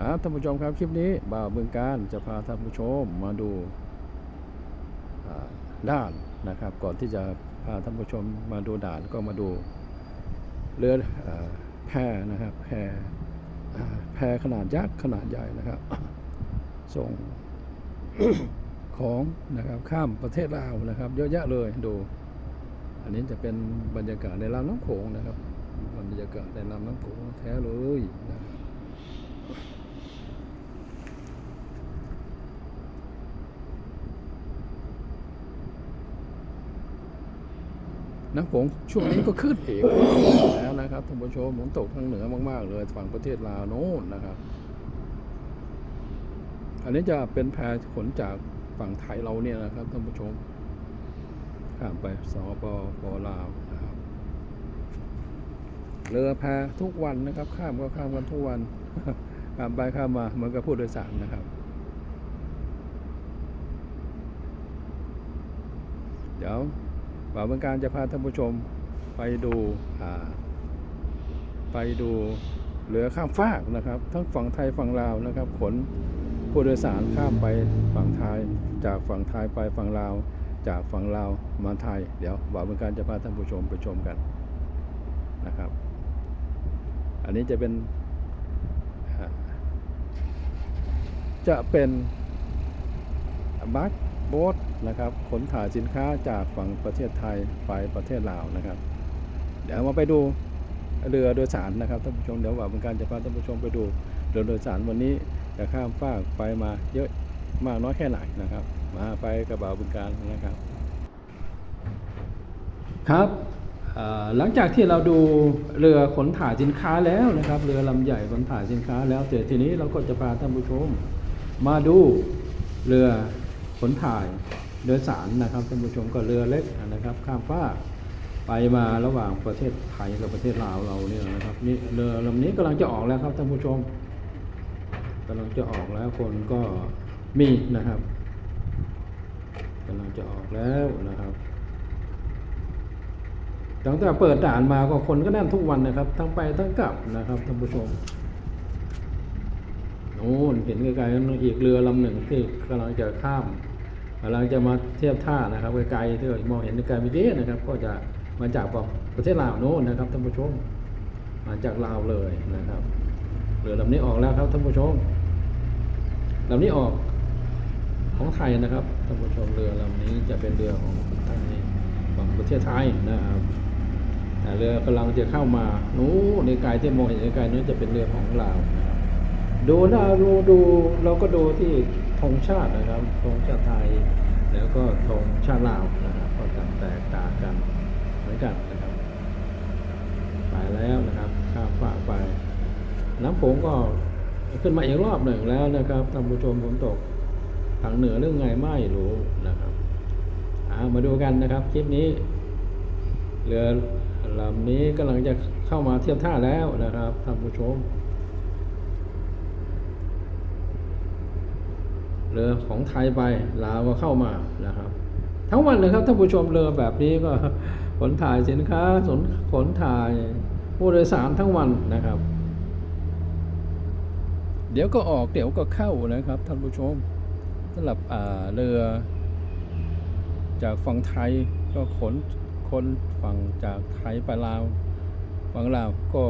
ครับท่านผู้ชมครับคลิปนี้บ่าวเมืองการจะพาท่านผู้ชมมาดูด่านนะครับ ก่อนที่จะพาท่านผู้ชมมาดูด่านก็มาดูเรืออแพนะครับแพแพขนาดยักษ์ขนาดใหญ่นะครับ ส่งของนะครับข้ามประเทศลาวนะครับ เยอะแยะเลยดูอันนี้จะเป็นบรรยากาศในลำน้ำโขงนะครับ บรรยากาศในลำน้ำโขงแท้เลยนะครับ น้ำโขงช่วงนี้ก็ขึ้นอีกแล้วนะครับท่านผู้ชมฝนตกทางเหนือมากๆเลยฝั่งประเทศลาวโน้นนะครับ อันนี้จะเป็นแพขนจากฝั่งไทยเราเนี่ยนะครับท่านผู้ชมข้ามไปสปปลาวนะครับเรือแพทุกวันนะครับ ข้ามก็ข้ามกันทุกวันข้ามไปข้ามมาเหมือนกับผู้โดยสารนะครับเดี๋ยว บ่าวเมืองการจะพาท่านผู้ชมไปดูไปดูเรือข้ามฟากนะครับ ทั้งฝั่งไทยฝั่งลาวนะครับ ขนผู้โดยสารข้ามไปฝั่งไทย จากฝั่งไทยไปฝั่งลาว จากฝั่งลาวมาไทย เดี๋ยวบ่าวเมืองการจะพาท่านผู้ชมไปชมกันนะครับ อันนี้จะเป็นจะเป็นบัค โบ๊ทนะครับขนถ่ายสินค้าจากฝั่งประเทศไทยไปประเทศลาวนะครับ เดี๋ยวมาไปดูเรือโดยสารนะครับท่านผู้ชมเดี๋ยวว่าเป็นการจะพาท่านผู้ชมไปดูเรือโดยสารวันนี้จะข้ามฟากไปมาเยอะมากน้อยแค่ไหนนะครับ มาไปกระเป๋าบึงการนะครับ ครับหลังจากที่เราดูเรือขนถ่ายสินค้าแล้วนะครับ เรือลำใหญ่ขนถ่ายสินค้าแล้วแต่ทีนี้เราก็จะพาท่านผู้ชมมาดูเรือ ขนถ่ายโดยสารนะครับท่านผู้ชมก็เรือเล็กนะครับ ข้ามฟากไปมาระหว่างประเทศไทยกับประเทศลาวเราเนี่ยนะครับนี่เรือลำนี้กำลังจะออกแล้วครับท่านผู้ชมกำลังจะออกแล้วคนก็มีนะครับกำลังจะออกแล้วนะครับตั้งแต่เปิดด่านมาก็คนก็แน่นทุกวันนะครับ ทั้งไปทั้งกลับนะครับท่านผู้ชมโน่นเห็นไกลๆนั่นอีกเรือลำหนึ่งที่กำลังจะข้าม กำลังจะมาเทียบท่านะครับไกลๆที่มองเห็นไกลๆมิเดีนะครับ ก็จะมาจากประเทศลาวโน่นนะครับท่านผู้ชมมาจากลาวเลยนะครับเรือลำนี้ออกแล้วครับท่านผู้ชมลำนี้ออกของไทยนะครับท่านผู้ชมเรือลำนี้จะเป็นเรือของไทยฝั่งประเทศไทยนะครับแต่เรือกำลังจะเข้ามานู้นในไกลที่มองเห็นไกลๆนู้นจะเป็นเรือของลาวนะครับดูนะดูดูเราก็ดูที่ ธงชาตินะครับธงชาติไทย แล้วก็ธงชาติลาวนะครับก็จะแตกต่างกันเหมือนกันนะครับไปแล้วนะครับข้ามฟากไป น้ำโขงก็ขึ้นมาอีกรอบหนึ่งแล้วนะครับท่านผู้ชมฝนตกทางเหนือเรื่องไงไม่รู้นะครับามาดูกันนะครับคลิปนี้เรือลำนี้กำลังจะเข้ามาเทียบท่าแล้วนะครับท่านผู้ชม เรือของไทยไปลาวก็เข้ามานะครับ ทั้งวันเลยครับท่านผู้ชมเรือแบบนี้ก็ขนถ่ายสินค้าสนขนถ่ายผู้โดยสารทั้งวันนะครับ เดี๋ยวก็ออกเดี๋ยวก็เข้านะครับท่านผู้ชมสำหรับเรือ จากฝั่งไทยก็ขนคนฝั่งจากไทยไปลาวฝั่งลาวก็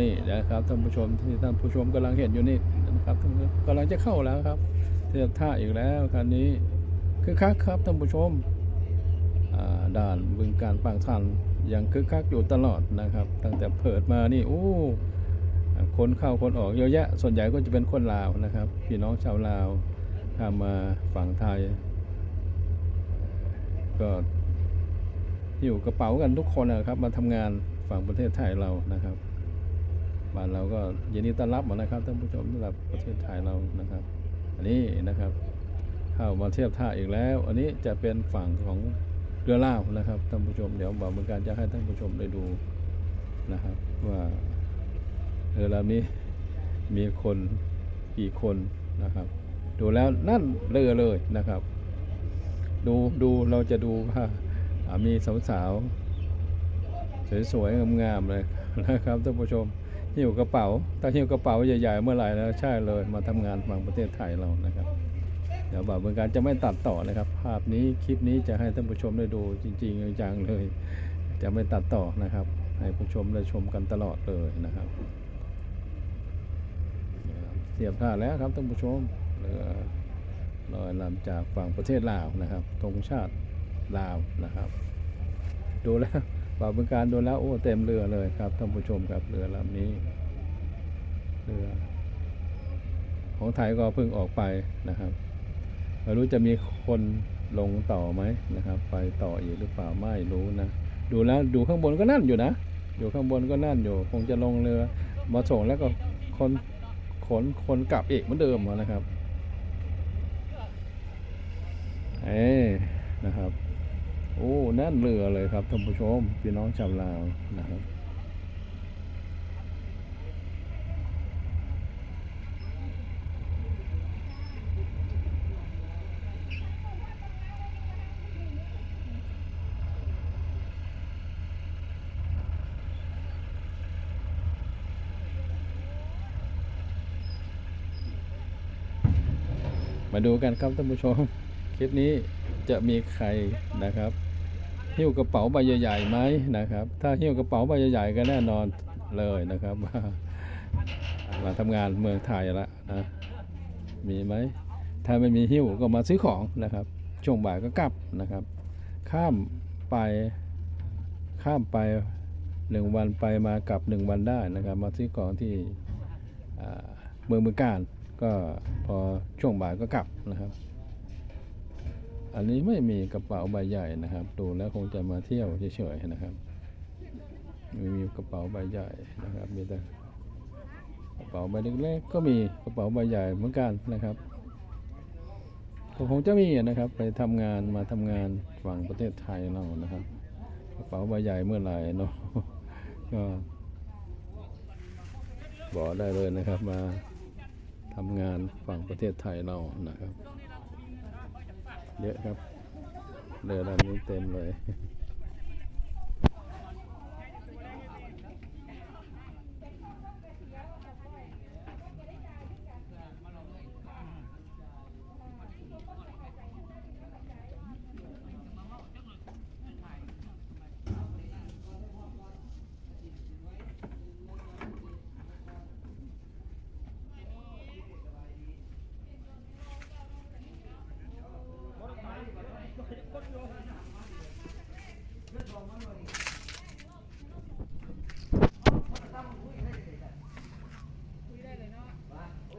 นี่นะครับท่านผู้ชมที่ท่านผู้ชมกำลังเห็นอยู่นี่นะครับกำลังจะเข้าแล้วครับ เทียบท่าอีกแล้วคันนี้คึกคักครับท่านผู้ชมด่านบึงการปางทันยังคึกคักอยู่ตลอดนะครับ ตั้งแต่เปิดมานี่โอ้คนเข้าคนออกเยอะแยะ ส่วนใหญ่ก็จะเป็นคนลาวนะครับ พี่น้องชาวลาวข้ามาฝั่งไทย ก็อยู่กระเป๋ากันทุกคนนะครับ มาทำงานฝั่งประเทศไทยเรานะครับบ้านเราก็ยินดีต้อนรับหมดนะครับท่านผู้ชมสำหรับประเทศไทยเรานะครับ อันนี้นะครับเข้ามาเทียบท่าอีกแล้ว อันนี้จะเป็นฝั่งของเรือล่าวนะครับท่านผู้ชมเดี๋ยวบอกเมือกันจะให้ท่านผู้ชมได้ดูนะครับว่าเรือลำนี้มีคนกี่คนนะครับ ดูแล้วนั่นเรือเลยนะครับ ดูดูเราจะดูว่ามีสาวๆสวยๆงามๆเลยนะครับท่านผู้ชม หิ้วกระเป๋า ถ้าหิ้วกระเป๋าใหญ่ๆเมื่อไหร่แล้วใช่เลยมาทำงานฝั่งประเทศไทยเรานะครับ เดี๋ยวบ่าวเมืองการจะไม่ตัดต่อนะครับ ภาพนี้คลิปนี้จะให้ท่านผู้ชมได้ดูจริงๆจังๆเลย จะไม่ตัดต่อนะครับ ให้ผู้ชมได้ชมกันตลอดเลยนะครับเทียบท่าแล้วครับท่านผู้ชมเรือลอยลำจากฝั่งประเทศลาวนะครับธงชาติลาวนะครับ ดูแล้ว บ่าวเมืองการดูแล้วโอ้เต็มเรือเลยครับท่านผู้ชมครับเรือลำนี้เรือ ของไทยก็เพิ่งออกไปนะครับไม่รู้จะมีคนลงต่อไหมนะครับ ไปต่ออีกหรือเปล่าไม่รู้นะดูแล้วดูข้างบนก็นั่นอยู่นะ อยู่ข้างบนก็นั่นอยู่ คงจะลงเรือมาส่งแล้วก็คนขนคนกลับอีกเหมือนเดิมนะครับเอ้นะครับ โอ้แน่นเรือเลยครับท่านผู้ชมพี่น้องชาวลาวนะครับมาดูกันครับท่านผู้ชม คลิปนี้จะมีใครนะครับ หิ้วกระเป๋าใบใหญ่ๆไหมนะครับ ถ้าหิ้วกระเป๋าใบใหญ่ๆก็แน่นอนเลยนะครับ มาทำงานเมืองไทยละนะมีไหมถ้าไม่มีหิ้วก็มาซื้อของนะครับ ช่วงบ่ายก็กลับนะครับ ข้ามไปข้ามไปหนึ่งวันไปมากลับหนึ่งวันได้นะครับ มาซื้อของที่เมืองเมืองการก็พอช่วงบ่ายก็กลับนะครับ อันนี้ไม่มีกระเป๋าใบใหญ่นะครับ ดูแล้วคงจะมาเที่ยวเฉยๆนะครับ ไม่มีกระเป๋าใบใหญ่นะครับ มีแต่กระเป๋าใบเล็กๆก็มีกระเป๋าใบใหญ่เหมือนกันนะครับก็คงจะมีนะครับ ไปทำงานมาทำงานฝั่งประเทศไทยเรานะครับ กระเป๋าใบใหญ่เมื่อไหร่เนาะก็บอกได้เลยนะครับมาทำงานฝั่งประเทศไทยเรานะครับ เยอะครับเรือลำนี้เต็มเลย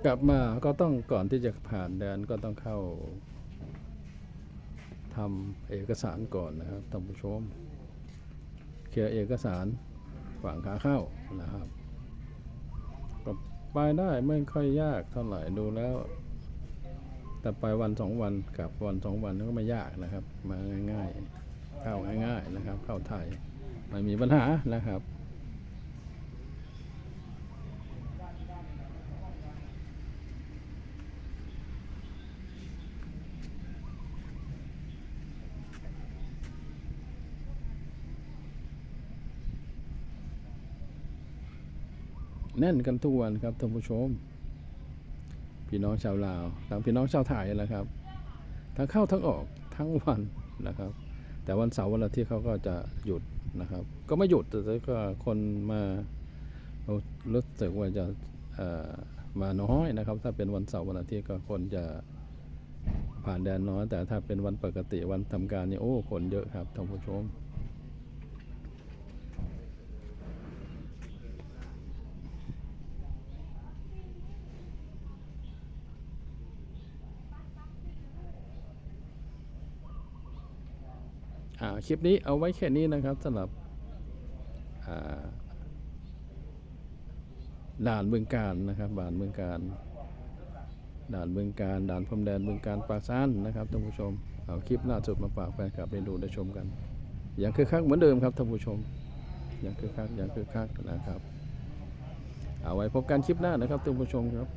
กลับมาก็ต้องก่อนที่จะผ่านแดนก็ต้องเข้าทำเอกสารก่อนนะครับท่านผู้ชมเคลียร์เอกสารฝั่งขาเข้านะครับก็ไปได้ไม่ค่อยยากเท่าไหร่ดูแล้ว แต่ไปวันสองวันกลับวันสองวันก็ไม่ยากนะครับ มาง่ายๆ เข้าง่ายๆนะครับ เข้าไทยไม่มีปัญหานะครับ แน่นกันทุกวันครับท่านผู้ชม พี่น้องชาวลาวทั้งพี่น้องชาวไทยแหละครับทั้งเข้าทั้งออกทั้งวันนะครับ แต่วันเสาร์วันอาทิตย์เขาก็จะหยุดนะครับ ก็ไม่หยุดแต่ก็คนมารู้สึกว่าจะมาน้อยนะครับ ถ้าเป็นวันเสาร์วันอาทิตย์ก็คนจะผ่านแดนน้อยแต่ถ้าเป็นวันปกติวันทำการนี่โอ้คนเยอะครับท่านผู้ชม คลิปนี้เอาไว้แค่นี้นะครับสำหรับด่านเมืองการนะครับด่านเมืองการด่านเมืองการด่านพรมแดนเมืองการปากซานนะครับท่านผู้ชมเอาคลิปล่าสุดมาฝากแฟนคลับได้ดูได้ชมกัน อย่างคือคักเหมือนเดิมครับท่านผู้ชม อย่างคือคักอย่างคือคักนะครับ เอาไว้พบกันคลิปหน้านะครับท่านผู้ชมครับ